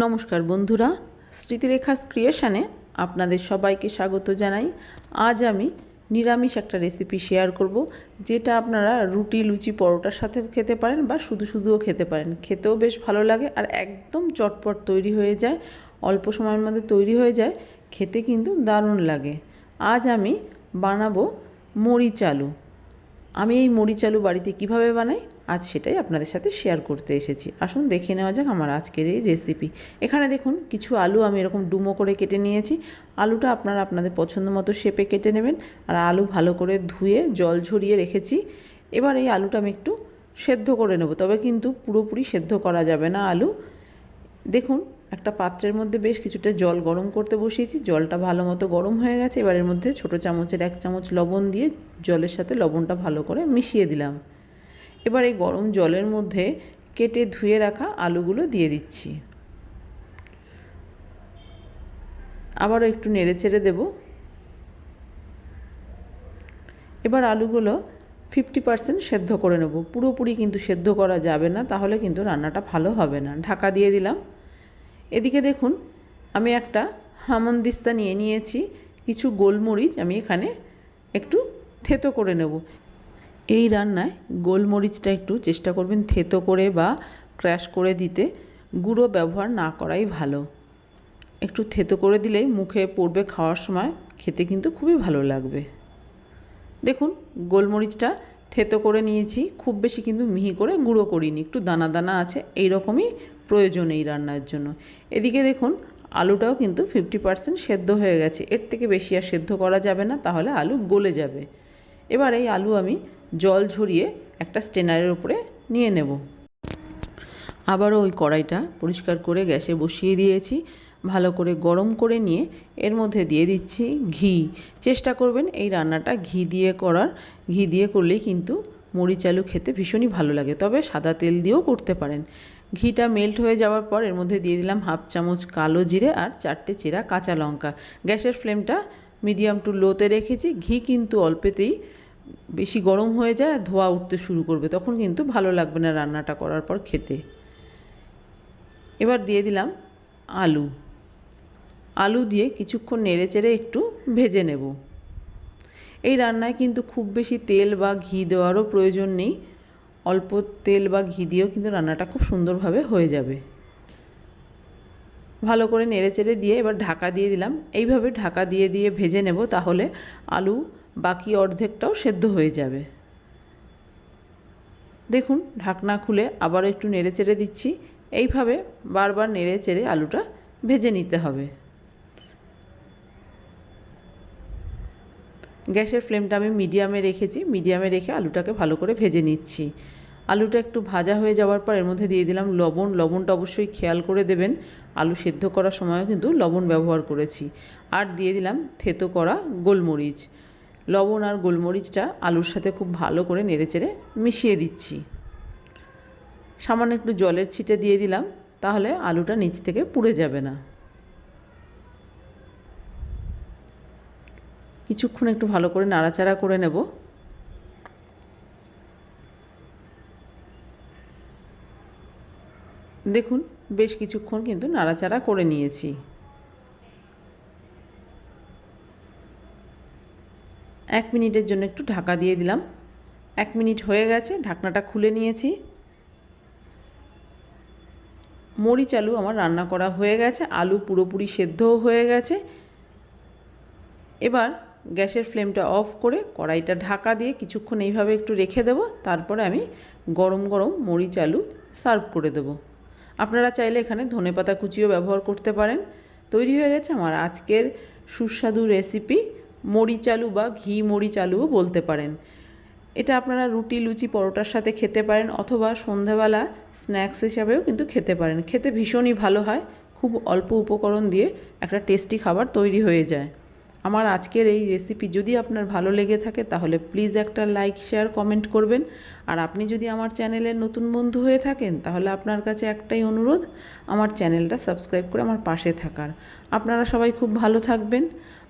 নমস্কার বন্ধুরা স্মৃতিরেখা ক্রিয়েশনে আপনাদের সবাইকে স্বাগত জানাই। আজ আমি নিরামিষ একটা রেসিপি শেয়ার করব, যেটা আপনারা রুটি, লুচি, পরোটার সাথে খেতে পারেন বা শুধু শুধুও খেতে পারেন। খেতেও বেশ ভালো লাগে আর একদম চটপট তৈরি হয়ে যায়, অল্প সময়ের মধ্যে তৈরি হয়ে যায়, খেতে কিন্তু দারুণ লাগে। আজ আমি বানাবো মরিচ আলু। আমি এই মরিচ আলু বাড়িতে কীভাবে বানাই? আজ সেটাই আপনাদের সাথে শেয়ার করতে এসেছি। আসুন দেখে নেওয়া যাক আমার আজকের এই রেসিপি এখানে দেখুন, কিছু আলু আমি এরকম ডুমো করে কেটে নিয়েছি। আলুটা আপনারা আপনাদের পছন্দ মতো শেপে কেটে নেবেন আর আলু ভালো করে ধুয়ে জল ঝরিয়ে রেখেছি। এবার এই আলুটা আমি একটু সেদ্ধ করে নেব, তবে কিন্তু পুরোপুরি সেদ্ধ করা যাবে না আলু। দেখুন, একটা পাত্রের মধ্যে বেশ কিছুটা জল গরম করতে বসিয়েছি। জলটা ভালো মতো গরম হয়ে গেছে। এবার এর মধ্যে ছোটো চামচের এক চামচ লবণ দিয়ে জলের সাথে লবণটা ভালো করে মিশিয়ে দিলাম। এবার এই গরম জলের মধ্যে কেটে ধুয়ে রাখা আলুগুলো দিয়ে দিচ্ছি। আবারও একটু নেড়ে চেড়ে দেব। এবার আলুগুলো ফিফটি পার্সেন্ট সেদ্ধ করে নেব। পুরোপুরি কিন্তু সেদ্ধ করা যাবে না, তাহলে কিন্তু রান্নাটা ভালো হবে না। ঢাকা দিয়ে দিলাম। এদিকে দেখুন, আমি একটা হামন্দিস্তা নিয়ে নিয়েছি। কিছু গোলমরিচ আমি এখানে একটু থেতো করে নেব। এই রান্নায় গোলমরিচটা একটু চেষ্টা করবেন থেতো করে বা ক্র্যাশ করে দিতে। গুঁড়ো ব্যবহার না করাই ভালো। একটু থেতো করে দিলেই মুখে পড়বে খাওয়ার সময়। খেতে কিন্তু খুবই ভালো লাগবে। দেখুন, গোলমরিচটা থেতো করে নিয়েছি। খুব বেশি কিন্তু মিহি করে গুঁড়ো করিনি। একটু দানা দানা আছে এই রকমই প্রয়োজন এই রান্নার জন্য। এদিকে দেখুন, আলুটাও কিন্তু ফিফটি পার্সেন্ট সেদ্ধ হয়ে গেছে। এর থেকে বেশি আর সেদ্ধ করা যাবে না, তাহলে আলু গলে যাবে। এবার এই আলু আমি জল ঝরিয়ে একটা স্টেনারের উপরে নিয়ে নেব। আবারও ওই কড়াইটা পরিষ্কার করে গ্যাসে বসিয়ে দিয়েছি। ভালো করে গরম করে নিয়ে এর মধ্যে দিয়ে দিচ্ছি ঘি। চেষ্টা করবেন এই রান্নাটা ঘি দিয়ে করার। ঘি দিয়ে করলেই কিন্তু মরিচ আলু খেতে ভীষণই ভালো লাগে। তবে সাদা তেল দিয়েও করতে পারেন। ঘিটা মেল্ট হয়ে যাওয়ার পর এর মধ্যে দিয়ে দিলাম হাফ চামচ কালো জিরে আর চারটে চেরা কাঁচা লঙ্কা। গ্যাসের ফ্লেমটা মিডিয়াম টু লোতে রেখেছি। ঘি কিন্তু অল্পেতেই বেশি গরম হয়ে যায়, ধোয়া উঠতে শুরু করবে। তখন কিন্তু ভালো লাগবে না রান্নাটা করার পর খেতে। এবার দিয়ে দিলাম আলু। আলু দিয়ে কিছুক্ষণ নেড়ে চেড়ে একটু ভেজে নেব। এই রান্নায় কিন্তু খুব বেশি তেল বা ঘি দেওয়ারও প্রয়োজন নেই। অল্প তেল বা ঘি দিয়েও কিন্তু রান্নাটা খুব সুন্দরভাবে হয়ে যাবে। ভালো করে নেড়ে চেড়ে দিয়ে এবার ঢাকা দিয়ে দিলাম। এইভাবে ঢাকা দিয়ে দিয়ে ভেজে নেব, তাহলে আলু বাকি অর্ধেকটাও সেদ্ধ হয়ে যাবে। দেখুন, ঢাকনা খুলে আবার একটু নেড়ে চেড়ে দিচ্ছি। এইভাবে বারবার নেড়ে চেড়ে আলুটা ভেজে নিতে হবে। গ্যাসের ফ্লেমটা আমি মিডিয়ামে রেখেছি। মিডিয়ামে রেখে আলুটাকে ভালো করে ভেজে নিচ্ছি। আলুটা একটু ভাজা হয়ে যাওয়ার পর এর মধ্যে দিয়ে দিলাম লবণ। লবণটা অবশ্যই খেয়াল করে দেবেন। আলু সেদ্ধ করার সময়ও কিন্তু লবণ ব্যবহার করেছি। আর দিয়ে দিলাম থেতো করা গোলমরিচ। লবণ আর গোলমরিচটা আলুর সাথে খুব ভালো করে নেড়েচেড়ে মিশিয়ে দিচ্ছি। সামান্য একটু জলের ছিটে দিয়ে দিলাম, তাহলে আলুটা নিচ থেকে পুড়ে যাবে না। কিছুক্ষণ একটু ভালো করে নাড়াচাড়া করে নেব। দেখুন, বেশ কিছুক্ষণ কিন্তু নাড়াচাড়া করে নিয়েছি। এক মিনিটের জন্য একটু ঢাকা দিয়ে দিলাম। এক মিনিট হয়ে গেছে, ঢাকনাটা খুলে নিয়েছি। মরিচ আলু আমার রান্না করা হয়ে গেছে, আলু পুরোপুরি সেদ্ধও হয়ে গেছে। এবার গ্যাসের ফ্লেমটা অফ করে কড়াইটা ঢাকা দিয়ে কিছুক্ষণ এইভাবে একটু রেখে দেব, তারপরে আমি গরম গরম মরিচ আলু সার্ভ করে দেব। আপনারা চাইলে এখানে ধনেপাতা কুচিও ব্যবহার করতে পারেন। তৈরি হয়ে গেছে আমার আজকের সুস্বাদু রেসিপি। মরিচ আলু বা ঘি মরিচ আলুও বলতে পারেন। এটা আপনারা রুটি, লুচি, পরোটার সাথে খেতে পারেন অথবা সন্ধ্যাবেলা স্ন্যাক্স হিসাবেও কিন্তু খেতে পারেন। খেতে ভীষণই ভালো হয়, খুব অল্প উপকরণ দিয়ে একটা টেস্টি খাবার তৈরি হয়ে যায়। আমার আজকের এই রেসিপি যদি আপনার ভালো লেগে থাকে তাহলে প্লিজ একটা লাইক, শেয়ার, কমেন্ট করবেন। আর আপনি যদি আমার চ্যানেলের নতুন বন্ধু হয়ে থাকেন তাহলে আপনার কাছে একটাই অনুরোধ, আমার চ্যানেলটা সাবস্ক্রাইব করে আমার পাশে থাকার। আপনারা সবাই খুব ভালো থাকবেন।